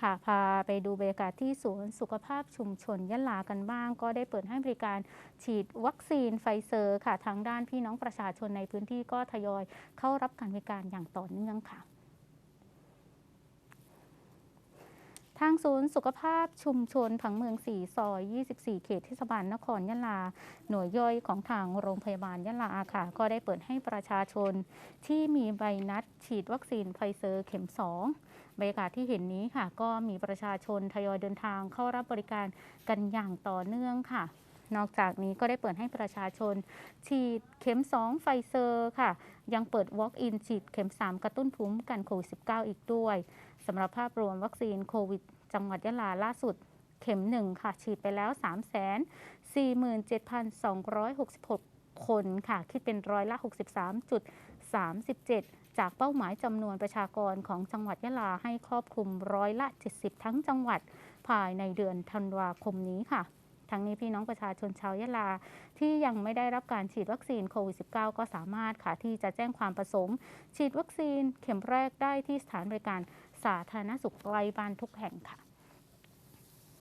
ค่ะพาไปดูบรรยากาศที่ศูนย์สุขภาพชุมชนยะลากันบ้าง ก็ได้เปิดให้บริการฉีดวัคซีนไฟเซอร์ค่ะทางด้านพี่น้องประชาชนในพื้นที่ก็ทยอยเข้ารับการบริการอย่างต่อเนื่องค่ะ ทางศูนย์สุขภาพชุมชนผังเมืองสีซอย 24 เขตเทศบาลนครยะลา หน่วยย่อยของทางโรงพยาบาลยะลาค่ะ ก็ได้เปิดให้ประชาชนที่มีใบนัดฉีดวัคซีนไฟเซอร์เข็ม 2 บรรยากาศที่เห็นนี้ค่ะ ก็มีประชาชนทยอยเดินทางเข้ารับบริการกันอย่างต่อเนื่องค่ะ นอกจากนี้ก็ได้เปิดให้ประชาชน ฉีดเข็ม 2 ไฟเซอร์ค่ะ ยังเปิด Walk-in ฉีดเข็ม 3 กระตุ้นภูมิกันโควิด 19 อีกด้วยสำหรับภาพรวมวัคซีนโควิด จังหวัดยะลาล่าสุดเข็ม 1 ค่ะ ฉีดไปแล้ว 347,266 คนค่ะ คิดเป็นร้อยละ 63.37 จากเป้าหมายจำนวนประชากรของจังหวัดยะลาให้ครอบคลุมร้อยละ 70 ทั้งจังหวัดภายในเดือนธันวาคมนี้ค่ะ ทั้งนี้พี่น้องประชาชนชาวยะลา ที่ยังไม่ได้รับการฉีดวัคซีนโควิด -19 ก็สามารถค่ะที่จะแจ้งความประสงค์ ฉีดวัคซีนเข็มแรกได้ที่สถานบริการสาธารณสุขไกล้บ้านทุกแห่งค่ะ